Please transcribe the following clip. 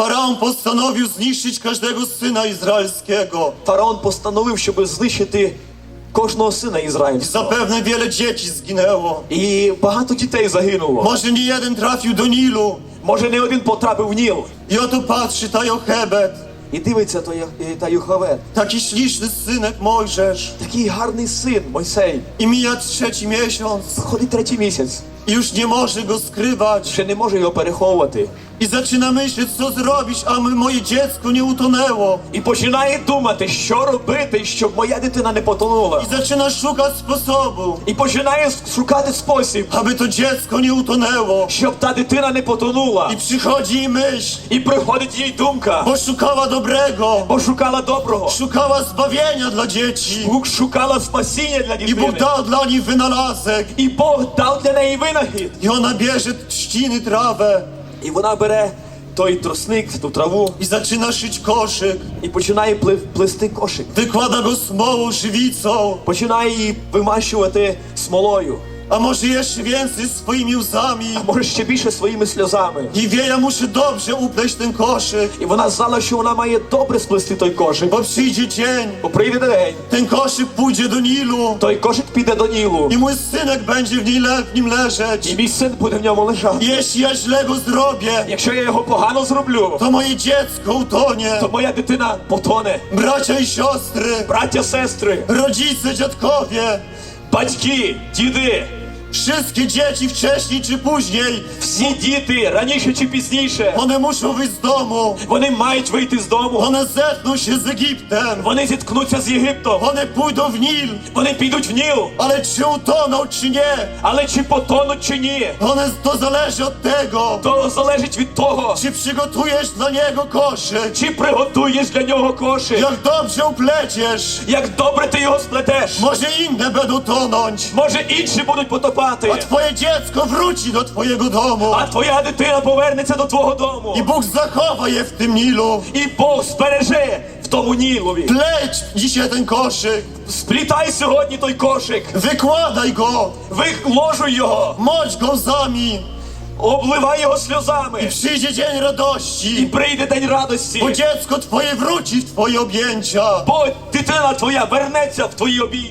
Faraon postanowił zniszczyć każdego syna izraelskiego. Фараон постановив, щоб знищити кожного сина ізраїльського. Zapewne wiele dzieci zginęło. І багато дітей загинуло. Może nie jeden trafił do Nilu. Може, не один потрапив в Ніл. I oto patrzy ta Jochebed, І дивиться то Я- та Юхавет. taki śliczny synek Mojżesz. Такий гарний син Мойсей. I mija trzeci miesiąc Ходить третій місяць. i już nie może go skrywać. Ще не може його переховувати. I zaczyna myśleć, co zrobić, aby moje dziecko nie utonęło. І починає думати, що робити, щоб моя дитина не потонула. I zaczyna szukać sposobu, І починає шукати спосіб, aby to dziecko nie utonęło. щоб та дитина не потонула. I przychodzi jej myśl, І приходить їй думка, bo szukała dobrego, бо шукала доброго. szukała zbawienia dla dzieci. Бог шукала спасіння для I Bóg дитини. dał dla nich wynalazek. І Бог дав для неї Винахід. І вона bierze trzciny, trawę І вона бере той тросник, ту траву І зачина шить кошик. і починає плив- плести кошик. Викладає смолу żywicą, Починає її вимащувати смолою, a może jeszcze więcej swoimi łzami. а може ще більше своїми сльозами. I wie, ja muszę dobrze upleść ten koszyk, І вона знала, що вона має добре сплести той кошик. bo przyjdzie dzień, Бо прийде день, ten koszyk pójdzie do Nilu той кошик піде до Нілу, i mój synek będzie w, niej le- w nim і leżeć. мій син буде в ньому лежати. Jeśli ja źle go zrobię, Якщо я його погано зроблю, to moje dziecko utonie. то моя дитина потоне. Bracia i siostry, Браття, сестри, rodzice, dziadkowie, батьки, діди, wszystkie dzieci wcześniej czy później, всі діти раніше чи пізніше, one muszą wyjść z domu. вони мають вийти з дому. One zetkną się z Egiptem. Вони зіткнуться з Єгиптом. One pójdą w Nil. Вони підуть в Ніл. Ale czy utoną, czy nie? Але чи потонуть, чи ні, One, to zależy od tego, то залежить від того, czy przygotujesz dla niego koszyk. чи приготуєш для нього кошик. Jak dobrze upleciesz, Як добре ти його сплетеш. może inne będą tonąć, Може інші будуть потопати, a twoje dziecko wróci do twojego domu. а твоя дитина повернеться до твого дому. I Bóg zachowa je w tym І Бог збереже в тому Нілові. Pleć dzisiaj ten koszyk, Сплітай сьогодні той кошик, wykładaj go, виложуй його, moć go łzami обливай його сльозами. i przyjdzie dzień І прийде день радості, bo dziecko twoje wróci w twoje objęcia. бо дитина твоя вернеться в твої обійми.